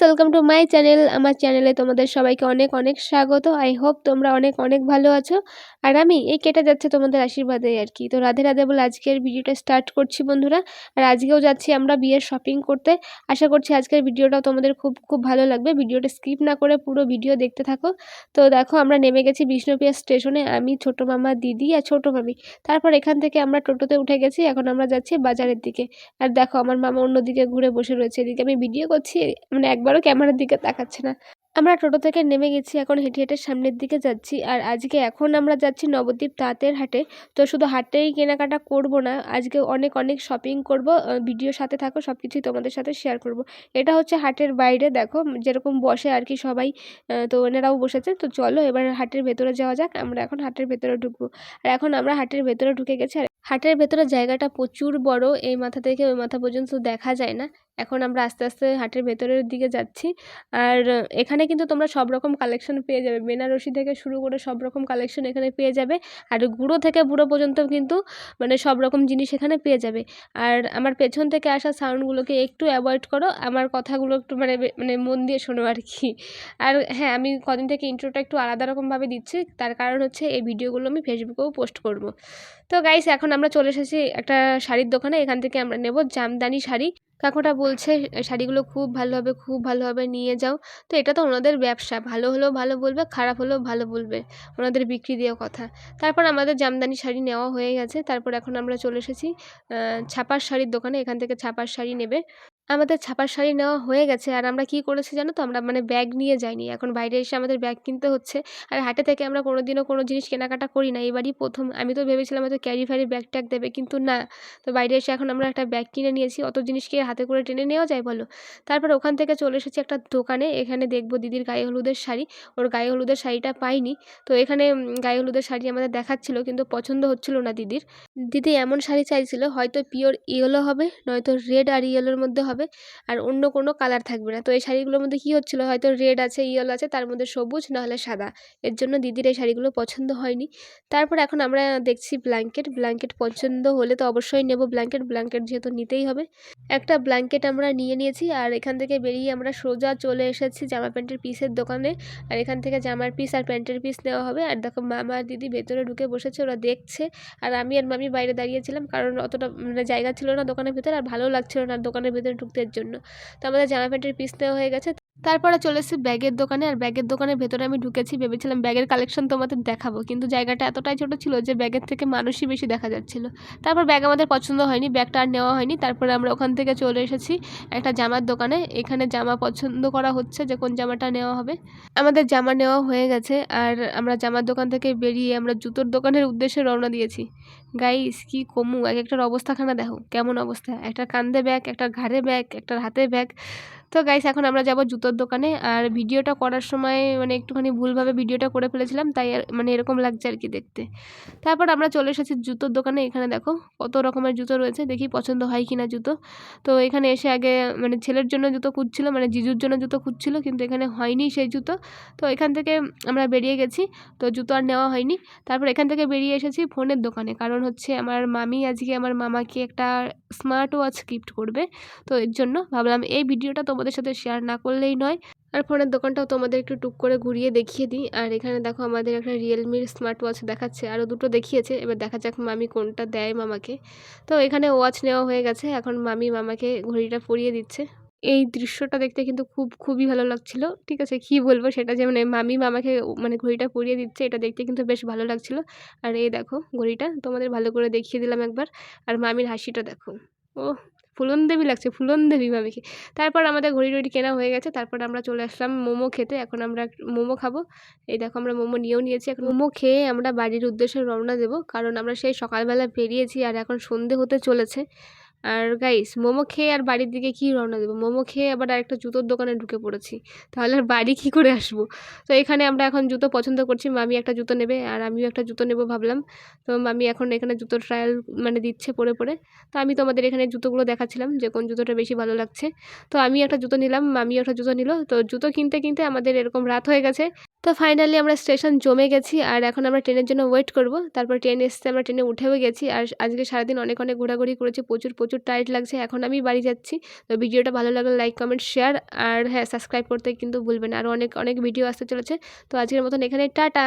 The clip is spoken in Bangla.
ওয়েলকাম টু মাই চ্যানেল আমার চ্যানেলে তোমাদের সবাইকে অনেক অনেক স্বাগত। আই হোপ তোমরা অনেক অনেক ভালো আছো। আর আমি এই কেটে যাচ্ছে তোমাদের আশীর্বাদে আর কি। তো রাধে রাধে বলে আজকের ভিডিওটা স্টার্ট করছি বন্ধুরা। আর আজকেও যাচ্ছি আমরা বিয়ের শপিং করতে। আশা করছি আজকের ভিডিওটাও তোমাদের খুব খুব ভালো লাগবে। ভিডিওটা স্কিপ না করে পুরো ভিডিও দেখতে থাকো। তো দেখো, আমরা নেমে গেছি বিষ্ণুপ্রিয়া স্টেশনে আমি, ছোট মামা, দিদি আর ছোট মামি। তারপর এখান থেকে আমরা টোটোতে উঠে গেছি। এখন আমরা যাচ্ছি বাজারের দিকে। আর দেখো, আমার মামা অন্যদিকে ঘুরে বসে রয়েছে। এদিকে আমি ভিডিও করছি। মানে একবারও ক্যামেরার দিকে তাকাচ্ছে না। আমরা টোটো থেকে নেমে গেছি, এখন হেঁটে হেঁটে সামনের দিকে যাচ্ছি আর আজকে এখন আমরা যাচ্ছি নবদ্বীপ তাঁতের হাটে। তো শুধু হাটেই কেনাকাটা করব না, আজকে অনেক অনেক শপিং করব ভিডিওর সাথে থাকো সব কিছুই তোমাদের সাথে শেয়ার করব। এটা হচ্ছে হাটের বাইরে, দেখো, যেরকম বসে আর কি সবাই তো এনারাও বসেছে। তো চলো এবার হাটের ভেতরে যাওয়া যাক, আমরা এখন হাটের ভেতরে ঢুকবো। আর এখন আমরা হাটের ভেতরে ঢুকে গেছি আর হাটের ভেতরে জায়গাটা প্রচুর বড়, এই মাথা থেকে ওই মাথা পর্যন্ত দেখা যায় না। এখন আমরা আস্তে আস্তে হাটের ভেতরের দিকে যাচ্ছি। আর এখানে কিন্তু তোমরা সব রকম কালেকশন পেয়ে যাবে। বেনারসি থেকে শুরু করে সব রকম কালেকশন এখানে পেয়ে যাবে। আর গুঁড়ো থেকে বুড়ো পর্যন্ত কিন্তু মানে সব রকম জিনিস এখানে পেয়ে যাবে। আর আমার পেছন থেকে আসা সাউন্ডগুলোকে একটু অ্যাভয়েড করো। আমার কথাগুলো একটু মানে মানে মন দিয়ে শোনো আর কি। আর হ্যাঁ আমি কদিন থেকে ইন্ট্রোটা একটু আলাদা রকমভাবে দিচ্ছি। তার কারণ হচ্ছে এই ভিডিওগুলো আমি ফেসবুকেও পোস্ট করব। তো গাইস এখন আমরা চলে এসেছি একটা শাড়ির দোকানে। এখান থেকে আমরা নেব জামদানি শাড়ি। কাকুটা বলছে, শাড়িগুলো খুব ভালো হবে, খুব ভালো হবে, নিয়ে যাও। তো এটা তো ওনাদের ব্যবসা, ভালো হলেও ভালো বলবে, খারাপ হলেও ভালো বলবে, ওনাদের বিক্রি দেওয়া কথা। তারপর আমাদের জামদানি শাড়ি নেওয়া হয়ে গেছে, তারপর এখন আমরা চলে এসেছি ছাপার শাড়ির দোকানে, এখান থেকে ছাপার শাড়ি নেবে। আমাদের ছাপার শাড়ি নেওয়া হয়ে গেছে। আর আমরা কি করেছি জানো তো? আমরা মানে ব্যাগ নিয়ে যাইনি। এখন বাইরে এসে আমাদের ব্যাগ কিনতে হচ্ছে। আর হাটে থেকে আমরা কোনো দিনও কোনো জিনিস কেনাকাটা করি না। এবারই প্রথম আমি তো ভেবেছিলাম হয়তো ক্যারি ফ্যারি ব্যাগ ট্যাগ দেবে, কিন্তু না। তো বাইরে এসে এখন আমরা একটা ব্যাগ কিনে নিয়েছি। অত জিনিসকে হাতে করে টেনে নেওয়া যায় বলো? তারপর ওখান থেকে চলে এসেছি একটা দোকানে। এখানে দেখব দিদির গায়ে হলুদের শাড়ি। ওর গায়ে হলুদের শাড়িটা পাইনি। তো এখানে গায়ে হলুদের শাড়ি আমাদের দেখাচ্ছিল, কিন্তু পছন্দ হচ্ছিল না দিদির। দিদি এমন শাড়ি চাইছিল, হয়তো পিওর ইয়েলো হবে, নয়তো রেড আর ইয়েলোর মধ্যে হবে আর অন্য কোনো কালার থাকবে না। তো এই শাড়িগুলোর মধ্যে কী হচ্ছিল? হয়তো রেড আছে ইয়েলো আছে, তার মধ্যে সবুজ, নাহলে সাদা। এর জন্য দিদির এই শাড়িগুলো পছন্দ হয়নি। তারপর এখন আমরা দেখছি ব্ল্যাঙ্কেট ব্ল্যাঙ্কেট পছন্দ হলে তো অবশ্যই নেব ব্ল্যাঙ্কেট ব্ল্যাঙ্কেট যেহেতু নিতেই হবে। একটা ব্ল্যাঙ্কেট আমরা নিয়ে নিয়েছি আর এখান থেকে বেরিয়ে আমরা সোজা চলে এসেছি জামা প্যান্টের পিসের দোকানে। আর এখান থেকে জামার পিস আর প্যান্টের পিস নেওয়া হবে। আর দেখো মামা আর দিদি ভেতরে ঢুকে বসেছে, ওরা দেখছে। আর আমি আর মামি বাইরে দাঁড়িয়েছিলাম কারণ অতটা মানে জায়গা ছিল না দোকানের ভিতরে আর ভালো লাগছিল না দোকানের ভিতরে ঢুকতে জন্য। তো আমাদের জামা প্যান্টের পিস নেওয়া হয়ে গেছে। তারপরে চলে এসেছি ব্যাগের দোকানে। আর ব্যাগের দোকানের ভেতরে আমি ঢুকেছি, ভেবেছিলাম ব্যাগের কালেকশন তোমাদের দেখাবো। কিন্তু জায়গাটা এতটাই ছোটো ছিল যে ব্যাগের থেকে মানুষই বেশি দেখা যাচ্ছিল। তারপর ব্যাগ আমাদের পছন্দ হয়নি, ব্যাগটা আর নেওয়া হয়নি। তারপরে আমরা ওখান থেকে চলে এসেছি একটা জামার দোকানে। এখানে জামা পছন্দ করা হচ্ছে যে কোন জামাটা নেওয়া হবে। আমাদের জামা নেওয়া হয়ে গেছে। আর আমরা জামার দোকান থেকে বেরিয়ে আমরা জুতোর দোকানের উদ্দেশ্যে রওনা দিয়েছি। গাইস কি কমু? এক একটার অবস্থাখানা দেখো, কেমন অবস্থা? একটা কান্দে ব্যাগ একটা ঘাড়ে ব্যাগ একটা হাতে ব্যাগ তো গাইস এখন আমরা যাব জুতোর দোকানে। আর ভিডিওটা করার সময় মানে একটুখানি ভুলভাবে ভিডিওটা করে ফেলেছিলাম, তাই মানে এরকম লাগছে আর কি দেখতে। তারপর আমরা চলে এসেছি জুতোর দোকানে, এখানে দেখো কত রকমের জুতো রয়েছে, দেখি পছন্দ হয় কি না জুতো। তো এখানে এসে আগে মানে ছেলের জন্য জুতো খুঁজছিল মানে জিজুর জন্য জুতো খুঁজছিল, কিন্তু এখানে হয়নি সেই জুতো। তো এখান থেকে আমরা বেরিয়ে গেছি, তো জুতো আর নেওয়া হয়নি। তারপর এখান থেকে বেরিয়ে এসেছি ফোনের দোকানে, কারণ হচ্ছে আমার মামি আজকে আমার মামাকে একটা স্মার্ট ওয়াচ গিফট করবে। তো এর জন্য ভাবলাম এই ভিডিওটা তোমাদের সাথে শেয়ার না করলেই নয়। আর ফোনের দোকানটাও তোমাদের একটু টুক করে ঘুরিয়ে দেখিয়ে দিই। আর এখানে দেখো আমাদের একটা রিয়েলমির স্মার্ট ওয়াচ দেখাচ্ছে আরও দুটো দেখিয়েছে। এবার দেখা যাক মামি কোনটা দেয় মামাকে। তো এখানে ওয়াচ নেওয়া হয়ে গেছে। এখন মামি মামাকে ঘড়িটা পরিয়ে দিচ্ছে। এই দৃশ্যটা দেখতে কিন্তু খুব, খুবই ভালো লাগছিল। ঠিক আছে, কি বলব সেটা যে মানে মামি মামাকে মানে ঘড়িটা পরিয়ে দিচ্ছে, এটা দেখতে কিন্তু বেশ ভালো লাগছিল। আর এই দেখো ঘড়িটা, তোমাদের ভালো করে দেখিয়ে দিলাম একবার। আর মামির হাসিটা দেখো। ও ফুলন দেবী লাগছে ফুলন দেবী মামিকে। তারপর আমাদের ঘড়ি টড়ি কেনা হয়ে গেছে, তারপর আমরা চলে আসলাম মোমো খেতে। এখন আমরা মোমো খাব। এই দেখো আমরা মোমো নিয়েও নিয়েছি। এখন মোমো খেয়ে আমরা বাড়ির উদ্দেশ্যে রওনা দেবো। কারণ আমরা সেই সকালবেলা বেরিয়েছি আর এখন সন্ধে হতে চলেছে। আর গাইস মোমো খেয়ে আর বাড়ির দিকে কী রওনা দেবো? মোমো খেয়ে আবার আরেকটা জুতোর দোকানে ঢুকে পড়েছি। তাহলে আর বাড়ি কী করে আসব? তো এখানে আমরা এখন জুতো পছন্দ করছি, মামি একটা জুতো নেবে আর আমিও একটা জুতো নেব ভাবলাম। তো মামি এখন এখানে জুতো ট্রায়াল মানে দিচ্ছে পরে পরে। তো আমি তোমাদের এখানে জুতোগুলো দেখাচ্ছিলাম যে কোন জুতোটা বেশি ভালো লাগছে। তো আমি একটা জুতো নিলাম মামি একটা জুতো নিল। তো জুতো কিনতে কিনতে আমাদের এরকম রাত হয়ে গেছে। তো ফাইনালি আমরা স্টেশন জমে গেছি আর এখন আমরা ট্রেনের জন্য ওয়েট করব। তারপর ট্রেন এসছে, আমরা ট্রেনে উঠেও গেছি আর আজকে সারাদিন অনেক অনেক ঘোরাঘুরি করেছি, প্রচুর প্রচুর টাইট লাগছে, এখন আমি বাড়ি যাচ্ছি। তো ভিডিওটা ভালো লাগলে লাইক কমেন্ট শেয়ার আর হ্যাঁ সাবস্ক্রাইব করতে কিন্তু ভুলবেন আর অনেক অনেক ভিডিও আসতে চলেছে। তো আজকের মতন এখানে, টাটা!